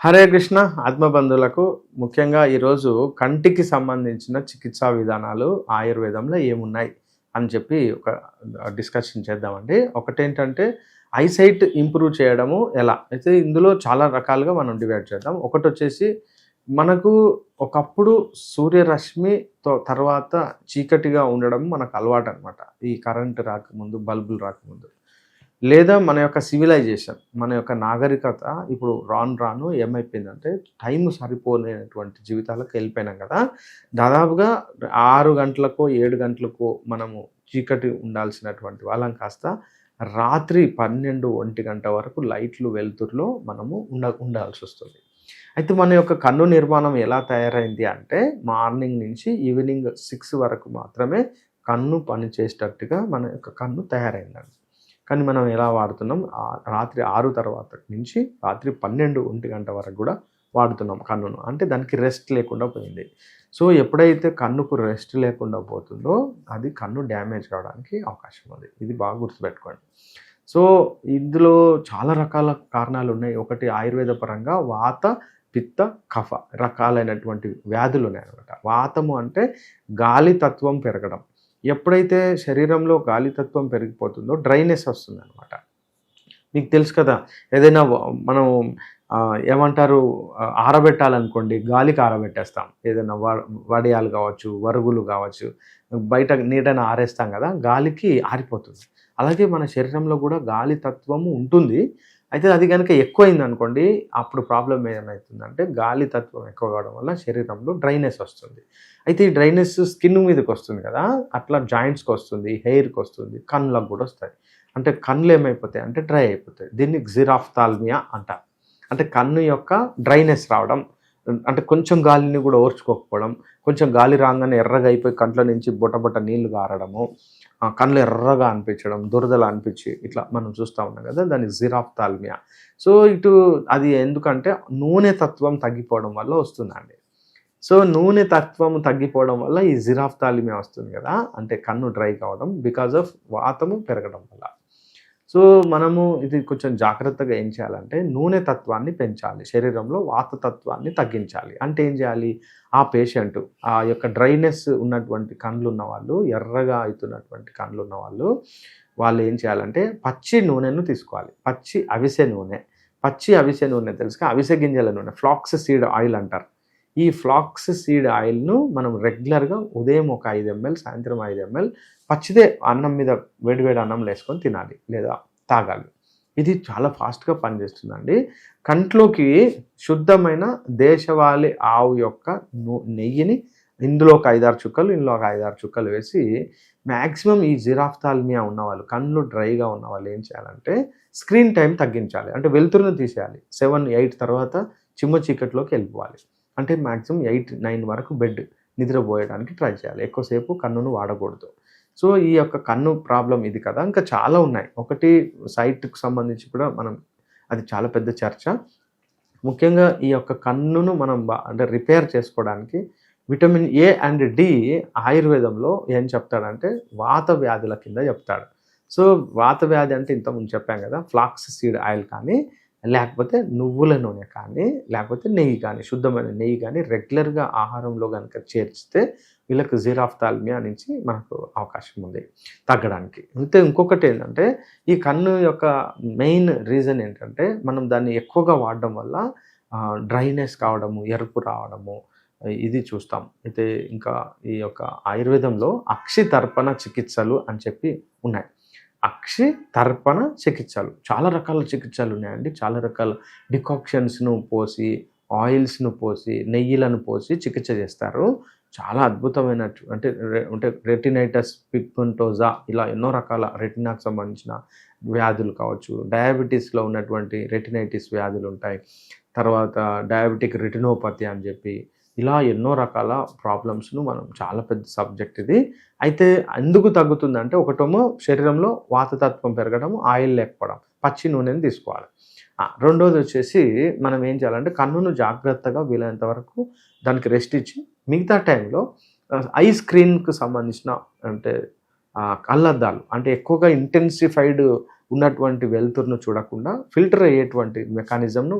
హరే కృష్ణ ఆత్మబంధువులకు ముఖ్యంగా ఈరోజు కంటికి సంబంధించిన చికిత్సా విధానాలు ఆయుర్వేదంలో ఏమున్నాయి అని చెప్పి ఒక డిస్కషన్ చేద్దామండి. ఒకటేంటంటే ఐసైట్ ఇంప్రూవ్ చేయడము ఎలా? అయితే ఇందులో చాలా రకాలుగా మనం డివైడ్ చేద్దాం. ఒకటి వచ్చేసి మనకు ఒకప్పుడు సూర్యరశ్మితో తర్వాత చీకటిగా ఉండడం మనకు అలవాటు అనమాట ఈ కరెంట్ రాకముందు బల్బులు రాకముందు. లేదా మన యొక్క సివిలైజేషన్ మన యొక్క నాగరికత ఇప్పుడు రాను రాను ఏమైపోయిందంటే టైం సరిపోలేనటువంటి జీవితాలకు వెళ్ళిపోయినాం కదా. దాదాపుగా ఆరు గంటలకో ఏడు గంటలకో మనము చీకటి ఉండాల్సినటువంటి వాళ్ళం కాస్త రాత్రి పన్నెండు ఒంటి గంట వరకు లైట్లు వెలుతురులో మనము ఉండ ఉండాల్సి వస్తుంది. అయితే మన యొక్క కన్ను నిర్మాణం ఎలా తయారైంది అంటే మార్నింగ్ నుంచి ఈవినింగ్ సిక్స్ వరకు మాత్రమే కన్ను పనిచేసేటట్టుగా మన యొక్క కన్ను తయారైందండి. కానీ మనం ఎలా వాడుతున్నాం? ఆ రాత్రి ఆరు తర్వాత నుంచి రాత్రి పన్నెండు ఒంటి గంట వరకు కూడా వాడుతున్నాం కన్నును. అంటే దానికి రెస్ట్ లేకుండా పోయింది. సో ఎప్పుడైతే కన్నుకు రెస్ట్ లేకుండా పోతుందో అది కన్ను డ్యామేజ్ కావడానికి అవకాశం ఉంది. ఇది బాగా గుర్తుపెట్టుకోండి. సో ఇందులో చాలా రకాల కారణాలు ఉన్నాయి. ఒకటి ఆయుర్వేద పరంగా వాత పిత్త కఫ రకాలైనటువంటి వ్యాధులు ఉన్నాయి అనమాట వాతము అంటే గాలి తత్వం పెరగడం. ఎప్పుడైతే శరీరంలో గాలితత్వం పెరిగిపోతుందో డ్రైనెస్ వస్తుంది అనమాట మీకు తెలుసు కదా ఏదైనా మనం ఏమంటారు ఆరబెట్టాలనుకోండి గాలికి ఆరబెట్టేస్తాం. ఏదైనా వడియాలు కావచ్చు వరుగులు కావచ్చు బయట నీటని ఆరేస్తాం కదా గాలికి ఆరిపోతుంది. అలాగే మన శరీరంలో కూడా గాలి తత్వము ఉంటుంది. అయితే అది కనుక ఎక్కువైంది అనుకోండి అప్పుడు ప్రాబ్లం ఏమవుతుందంటే గాలి తత్వం ఎక్కువ కావడం వల్ల శరీరంలో డ్రైనెస్ వస్తుంది. అయితే ఈ డ్రైనెస్ స్కిన్ మీదకి వస్తుంది కదా అట్లా జాయింట్స్కి వస్తుంది హెయిర్కి వస్తుంది కళ్ళకు కూడా వస్తాయి. అంటే కళ్ళు ఏమైపోతాయి అంటే డ్రై అయిపోతాయి. దీన్ని జిరాఫ్తాల్మియా అంట. అంటే కన్ను యొక్క డ్రైనెస్ రావడం అంటే కొంచెం గాలిని కూడా ఓర్చుకోకపోవడం కొంచెం గాలి రాగానే ఎర్రగా అయిపోయి కంట్లో నుంచి బొట బొట నీళ్ళు గారడము కళ్ళు ఎర్రగా అనిపించడం దురదలు అనిపించి ఇట్లా మనం చూస్తూ ఉన్నాం కదా దాన్ని జిరాఫ్తాల్మియా సో ఇటు అది ఎందుకంటే నూనె తత్వం తగ్గిపోవడం వల్ల వస్తుందండి. సో నూనె తత్వం తగ్గిపోవడం వల్ల ఈ జిరాఫ్తాలిమియా వస్తుంది కదా అంటే కన్ను డ్రై కావడం బికాజ్ ఆఫ్ వాతము పెరగడం వల్ల. సో మనము ఇది కొంచెం జాగ్రత్తగా ఏం చేయాలంటే నూనె తత్వాన్ని పెంచాలి. శరీరంలో వాత తత్వాన్ని తగ్గించాలి. అంటే ఏం చేయాలి? ఆ పేషెంట్ ఆ యొక్క డ్రైనెస్ ఉన్నటువంటి కండ్లు ఉన్న వాళ్ళు ఎర్రగా అవుతున్నటువంటి కండ్లు ఉన్న వాళ్ళు వాళ్ళు ఏం చేయాలంటే పచ్చి నూనెను తీసుకోవాలి. పచ్చి అవిసె నూనె. పచ్చి అవిసె నూనె తెలుసుగా? అవిసె గింజల నూనె ఫ్లాక్స్ సీడ్ ఆయిల్ అంటారు. ఈ ఫ్లాక్స్ సీడ్ ఆయిల్ను మనం రెగ్యులర్గా ఉదయం ఒక ఐదు ఎంఎల్ సాయంత్రం ఐదు ఎంఎల్ పచ్చిదే అన్నం మీద వేడివేడి అన్నం వేసుకొని తినాలి లేదా తాగాలి. ఇది చాలా ఫాస్ట్గా పనిచేస్తుందండి. కంట్లోకి శుద్ధమైన దేశవాళీ ఆవు యొక్క నెయ్యిని ఇందులో ఒక ఐదారు చుక్కలు ఇందులో ఒక ఐదారు చుక్కలు వేసి మ్యాక్సిమం ఈ జిరాఫ్తాల్మియా ఉన్నవాళ్ళు కళ్ళు డ్రైగా ఉన్నవాళ్ళు ఏం చేయాలంటే స్క్రీన్ టైం తగ్గించాలి. అంటే వెలుతురును తీసేయాలి. సెవెన్ ఎయిట్ తర్వాత చిమ్మ చీకట్లోకి వెళ్ళిపోవాలి. అంటే మ్యాక్సిమం ఎయిట్ నైన్ వరకు బెడ్ నిద్రపోయడానికి ట్రై చేయాలి. ఎక్కువసేపు కన్నును వాడకూడదు. సో ఈ యొక్క కన్ను ప్రాబ్లం ఇది కదా. ఇంకా చాలా ఉన్నాయి. ఒకటి సైట్కి సంబంధించి కూడా మనం అది చాలా పెద్ద చర్చ. ముఖ్యంగా ఈ యొక్క కన్నును మనం అంటే రిపేర్ చేసుకోవడానికి విటమిన్ ఏ అండ్ డి ఆయుర్వేదంలో ఏం చెప్తాడంటే వాత వ్యాధుల కింద చెప్తాడు. సో వాత వ్యాధి అంటే ఇంతకుముందు చెప్పాం కదా ఫ్లాక్స్ సీడ్ ఆయిల్ కానీ లేకపోతే నువ్వుల నూనె కానీ లేకపోతే నెయ్యి కానీ శుద్ధమైన నెయ్యి కానీ రెగ్యులర్గా ఆహారంలో కనుక చేర్చితే వీళ్ళకి జీరాఫ్తాల్మియా నుంచి మనకు అవకాశం ఉంది తగ్గడానికి. అయితే ఇంకొకటి ఏంటంటే ఈ కన్ను యొక్క మెయిన్ రీజన్ ఏంటంటే మనం దాన్ని ఎక్కువగా వాడడం వల్ల డ్రైనెస్ కావడము ఎరుపు రావడము ఇది చూస్తాం. అయితే ఇంకా ఈ యొక్క ఆయుర్వేదంలో అక్షి తర్పణ చికిత్సలు అని చెప్పి ఉన్నాయి. అక్షి తర్పణ చికిత్సలు. చాలా రకాల చికిత్సలు ఉన్నాయండి. చాలా రకాల డికాక్షన్స్ను పోసి ఆయిల్స్ను పోసి నెయ్యిలను పోసి చికిత్స చేస్తారు. చాలా అద్భుతమైన అంటే అంటే రెటినైటస్ పిగ్మెంటోజా ఇలా ఎన్నో రకాల రెటినాకు సంబంధించిన వ్యాధులు కావచ్చు. డయాబెటీస్లో ఉన్నటువంటి రెటినైటిస్ వ్యాధులు ఉంటాయి. తర్వాత డయాబెటిక్ రెటినోపతి అని చెప్పి ఇలా ఎన్నో రకాల ప్రాబ్లమ్స్ను మనం చాలా పెద్ద సబ్జెక్ట్ ఇది. అయితే ఎందుకు తగ్గుతుందంటే ఒకటేమో శరీరంలో వాతతత్వం పెరగడం ఆయిల్ లేకపోవడం పచ్చి నూనెని తీసుకోవాలి. రెండోది వచ్చేసి మనం ఏం చేయాలంటే కన్నును జాగ్రత్తగా వీలైనంత వరకు దానికి రెస్ట్ ఇచ్చి మిగతా టైంలో ఐ స్క్రీన్కు సంబంధించిన అంటే కళ్ళద్దాలు అంటే ఎక్కువగా ఇంటెన్సిఫైడ్ ఉన్నటువంటి వెలుతురును చూడకుండా ఫిల్టర్ అయ్యేటువంటి మెకానిజంను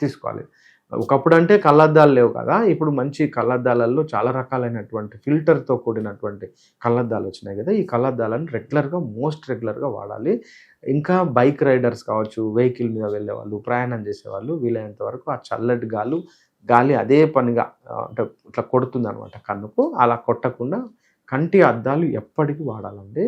తీసుకోవాలి. ఒకప్పుడు అంటే కళ్ళద్దాలు లేవు కదా ఇప్పుడు మంచి కళ్ళద్దాలలో చాలా రకాలైనటువంటి ఫిల్టర్తో కూడినటువంటి కళ్ళద్దాలు వచ్చినాయి కదా ఈ కళ్ళద్దాలను రెగ్యులర్గా మోస్ట్ రెగ్యులర్గా వాడాలి. ఇంకా బైక్ రైడర్స్ కావచ్చు వెహికల్ మీద వెళ్ళే వాళ్ళు ప్రయాణం చేసేవాళ్ళు వీలైనంత వరకు ఆ చల్లటి గాలు గాలి అదే పనిగా అంటే ఇట్లా కొడుతుంది అనమాట కన్నుకు. అలా కొట్టకుండా కంటి అద్దాలు ఎప్పటికీ వాడాలండి.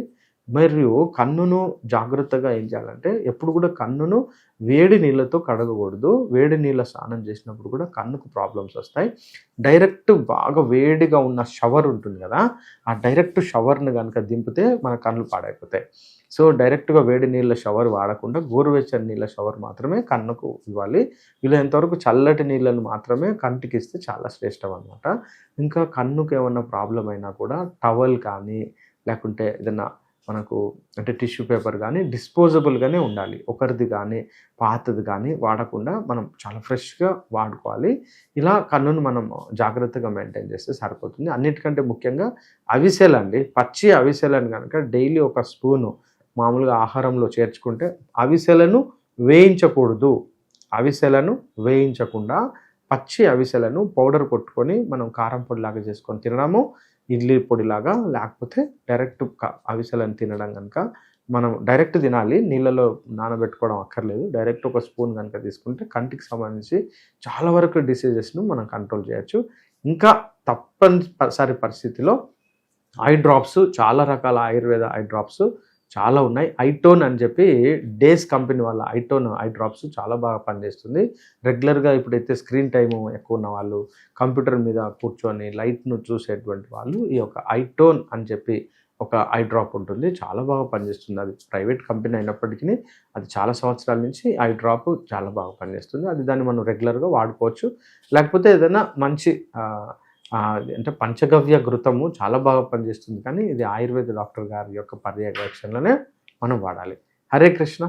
మరియు కన్నును జాగ్రత్తగా ఏం చేయాలంటే ఎప్పుడు కూడా కన్నును వేడి నీళ్ళతో కడగకూడదు. వేడి నీళ్ళ స్నానం చేసినప్పుడు కూడా కన్నుకు ప్రాబ్లమ్స్ వస్తాయి. డైరెక్ట్ బాగా వేడిగా ఉన్న షవర్ ఉంటుంది కదా ఆ డైరెక్ట్ షవర్ని కనుక దింపితే మన కన్నులు పాడైపోతాయి. సో డైరెక్ట్గా వేడి నీళ్ళ షవర్ వాడకుండా గోరువెచ్చని నీళ్ళ షవర్ మాత్రమే కన్నుకు ఇవ్వాలి. వీలైనంతవరకు చల్లటి నీళ్ళను మాత్రమే కంటికి ఇస్తే చాలా శ్రేష్టం అనమాట ఇంకా కన్నుకు ఏమన్నా ప్రాబ్లం అయినా కూడా టవల్ కానీ లేకుంటే ఏదైనా మనకు అంటే టిష్యూ పేపర్ కానీ డిస్పోజబుల్గానే ఉండాలి. ఒకరిది కానీ పాతది కానీ వాడకుండా మనం చాలా ఫ్రెష్గా వాడుకోవాలి. ఇలా కన్నును మనం జాగ్రత్తగా మెయింటైన్ చేస్తే సరిపోతుంది. అన్నిటికంటే ముఖ్యంగా అవిసెలండి పచ్చి అవిసెలను కనుక డైలీ ఒక స్పూను మామూలుగా ఆహారంలో చేర్చుకుంటే అవిసెలను వేయించకూడదు. అవిసెలను వేయించకుండా పచ్చి అవిసెలను పౌడర్ కొట్టుకొని మనం కారం పొడిలాగా చేసుకొని తినడము ఇడ్లీ పొడిలాగా లేకపోతే డైరెక్ట్ అవిసెలను తినడం కనుక మనం డైరెక్ట్ తినాలి. నీళ్ళలో నానబెట్టుకోవడం అక్కర్లేదు. డైరెక్ట్ ఒక స్పూన్ కనుక తీసుకుంటే కంటికి సంబంధించి చాలా వరకు డిసీజెస్ను మనం కంట్రోల్ చేయొచ్చు. ఇంకా తప్పనిసరి పరిస్థితిలో ఐ డ్రాప్స్ చాలా రకాల ఆయుర్వేద ఐ డ్రాప్స్ చాలా ఉన్నాయి. ఐటోన్ అని చెప్పి డేస్ కంపెనీ వాళ్ళ ఐటోన్ ఐ డ్రాప్స్ చాలా బాగా పనిచేస్తుంది. రెగ్యులర్గా ఇప్పుడైతే స్క్రీన్ టైం ఎక్కువ ఉన్న వాళ్ళు కంప్యూటర్ మీద కూర్చొని లైట్ను చూసేటువంటి వాళ్ళు ఈ యొక్క ఐటోన్ అని చెప్పి ఒక ఐ డ్రాప్ ఉంటుంది. చాలా బాగా పనిచేస్తుంది. అది ప్రైవేట్ కంపెనీ అయినప్పటికీ అది చాలా సంవత్సరాల నుంచి ఐ డ్రాప్ చాలా బాగా పనిచేస్తుంది. అది దాన్ని మనం రెగ్యులర్గా వాడుకోవచ్చు. లేకపోతే ఏదైనా మంచి అంటే పంచగవ్య ఘృతము చాలా బాగా పనిచేస్తుంది కానీ ఇది ఆయుర్వేద డాక్టర్ గారి యొక్క పర్యవేక్షణలోనే మనం వాడాలి. హరే కృష్ణ.